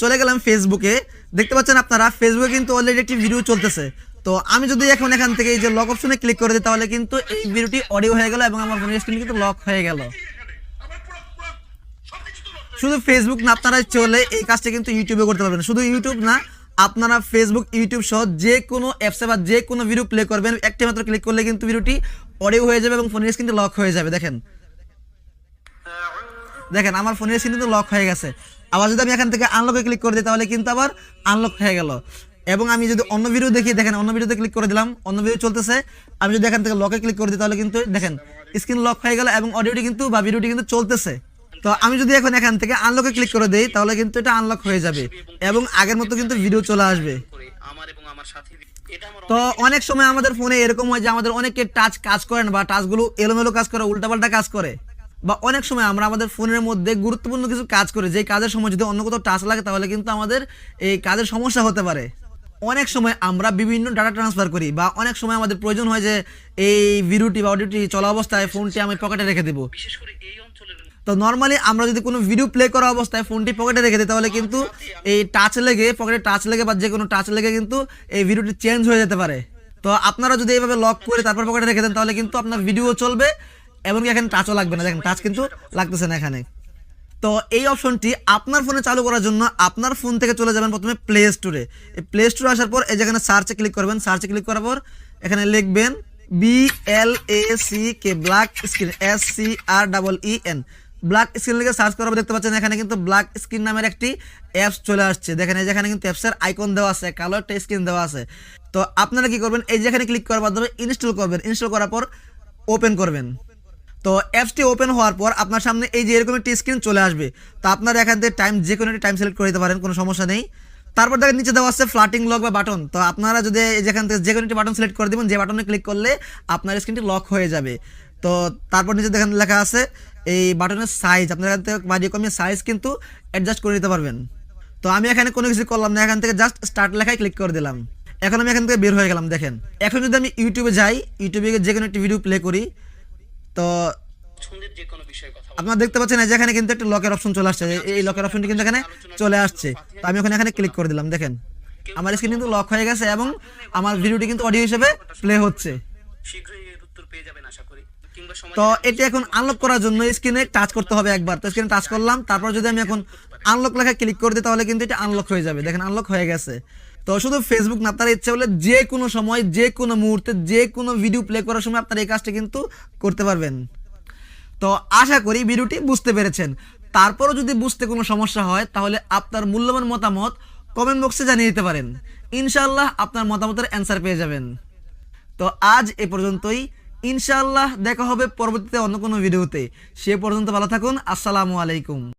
চলে গেলাম ফেসবুকে দেখতে পাচ্ছেন আপনারা ফেসবুকে কিন্তু অলরেডি একটি ভিডিও চলতেছে। তো আমি যদি এখন এখান থেকে এই যে লক অপশনে ক্লিক করে দিই, তাহলে কিন্তু এই ভিডিওটি অডিও হয়ে গেল এবং আমার ফোনের স্ক্রিন কিন্তু লক হয়ে গেল। শুধু ফেসবুক না, আপনারা চলে এই কাজটা কিন্তু ইউটিউবে করতে পারবেন। শুধু ইউটিউব না, আপনারা ফেসবুক ইউটিউব সহ যে কোনো অ্যাপসে বা যে কোনো ভিডিও প্লে করবেন, একটি মাত্র ক্লিক করলে কিন্তু ভিডিওটি অডিও হয়ে যাবে এবং ফোনের স্ক্রিনটি লক হয়ে যাবে। দেখেন দেখেন, আমার ফোনের স্ক্রিন কিন্তু লক হয়ে গেছে। আবার যদি আমি এখান থেকে আনলকে ক্লিক করে দিই, তাহলে কিন্তু আবার আনলক হয়ে গেল। এবং আমি যদি অন্য ভিডিও দেখি, দেখেন, অন্য ভিডিওতে ক্লিক করে দিলাম, অন্য ভিডিও চলতেছে। আমি যদি এখান থেকে লকে ক্লিক করে দিই, তাহলে কিন্তু দেখেন স্ক্রিন লক হয়ে গেল এবং অডিওটি কিন্তু বা ভিডিওটি কিন্তু চলতেছে। তো আমি যদি এখন এখান থেকে আনলকে ক্লিক করে দিই, তাহলে কিন্তু এটা আনলক হয়ে যাবে এবং আগের মতো কিন্তু ভিডিও চলে আসবে। তো অনেক সময় আমাদের ফোনে এরকম হয় যে আমাদের অনেকে টাচ কাজ করেন বা টাচগুলো এলোমেলো কাজ করে, উল্টাপাল্টা কাজ করে। বা অনেক সময় আমরা আমাদের ফোনের মধ্যে গুরুত্বপূর্ণ কিছু কাজ করি যে কাজের সময় যদি অন্য কোথাও টাচ লাগে তাহলে কিন্তু আমাদের এই কাজের সমস্যা হতে পারে। অনেক সময় আমরা বিভিন্ন ডাটা ট্রান্সফার করি বা অনেক সময় আমাদের প্রয়োজন হয় যে এই ভিডিওটি বা অডিওটি চলা অবস্থায় ফোনটি আমি পকেটে রেখে দেবো। তো নর্মালি আমরা যদি কোনো ভিডিও প্লে করা অবস্থায় ফোনটি পকেটে রেখে দিই তাহলে কিন্তু এই টাচ লেগে পকেটে টাচ লেগে বা যে কোনো টাচ লেগে কিন্তু এই ভিডিওটি চেঞ্জ হয়ে যেতে পারে। তো আপনারা যদি এইভাবে লক করে তারপর পকেটে রেখে দেন তাহলে কিন্তু আপনার ভিডিও চলবে। এবং এখানে টাচও লাগবে না। দেখেন টাচ কিন্তু লাগতেছে না এখানে। তো এই অপশনটি আপনার ফোনে চালু করার জন্য আপনার ফোন থেকে চলে যাবেন প্রথমে প্লে স্টোরে এই প্লে স্টোরে আসার পর এই যেখানে সার্চে ক্লিক করবেন সার্চে ক্লিক করার পর এখানে লিখবেন B L A C K black screen S C R double E N black screen লিখে সার্চ করার দেখতে পাচ্ছেন এখানে কিন্তু ব্ল্যাক স্ক্রিন নামের একটি অ্যাপস চলে আসছে। দেখেন, এই যেখানে কিন্তু অ্যাপসের আইকন দেওয়া আছে, কালো একটা স্ক্রিন দেওয়া আছে। তো আপনারা কি করবেন? এই যেখানে ক্লিক করার মাধ্যমে ইনস্টল করবেন। ইনস্টল করার পর ওপেন করবেন। তো অ্যাপসটি ওপেন হওয়ার পর আপনার সামনে এই যে এরকম একটি স্ক্রিন চলে আসবে, তো আপনারা এখান থেকে টাইম যে কোনো একটি টাইম সিলেক্ট করে দিতে পারেন, কোনো সমস্যা নেই। তারপর দেখেন নিচে দেওয়া আছে ফ্লাটিং লক বা বাটন তো আপনারা যদি যেখান থেকে যে কোনো একটি বাটন সিলেক্ট করে দেবেন, যে বাটনে ক্লিক করলে আপনার স্ক্রিনটি লক হয়ে যাবে। তো তারপর নিচে দেখেন লেখা আছে, এই বাটনের সাইজ আপনারা এখান থেকে বাড়িয়ে কমিয়ে সাইজ কিন্তু অ্যাডজাস্ট করে নিতে পারবেন। তো আমি এখানে কোনো কিছু করলাম না, এখান থেকে জাস্ট স্টার্ট লেখায় ক্লিক করে দিলাম। এখন আমি এখান থেকে বের হয়ে গেলাম, দেখেন। এখন যদি আমি ইউটিউবে যাই ইউটিউবে যে কোনো একটি ভিডিও প্লে করি তো। আপনারা দেখতে পাচ্ছেন এই যে এখানে কিন্তু একটা লকের অপশন চলে আসছে। এই- লকের অপশনটি কিন্তু এখানে চলে আসছে। তো আমি ওখানে এখানে ক্লিক করে দিলাম দেখেন। আমার স্ক্রিন কিন্তু লক হয়ে গেছে এবং আমার ভিডিওটি কিন্তু অডিও হিসেবে প্লে হচ্ছে। তো এটি এখন আনলক করার জন্য স্ক্রিনে টাচ করতে হবে একবার। তো স্ক্রিনে টাচ করলাম তারপর যদি আমি এখন আনলক লেখা ক্লিক করে দিই তাহলে কিন্তু এটা আনলক হয়ে যাবে। দেখেন আনলক হয়ে গেছে। তো শুধু ফেসবুক না আপনারা ইচ্ছে হলে যে কোনো সময়, যে কোনো মুহূর্তে, যে কোনো ভিডিও প্লে করার সময় আপনারা এই কাজটা কিন্তু করতে পারবেন। তো আশা করি ভিডিওটি বুঝতে পেরেছেন। তারপরও যদি বুঝতে কোনো সমস্যা হয়, তাহলে আপনার মূল্যবান মতামত কমেন্ট বক্সে জানিয়ে দিতে পারেন। ইনশাআল্লাহ আপনার মতামতের অ্যান্সার পেয়ে যাবেন। তো আজ এ পর্যন্তই। ইনশাআল্লাহ দেখা হবে পরবর্তীতে অন্য কোনো ভিডিওতে সে পর্যন্ত ভালো থাকুন। আসসালামু আলাইকুম।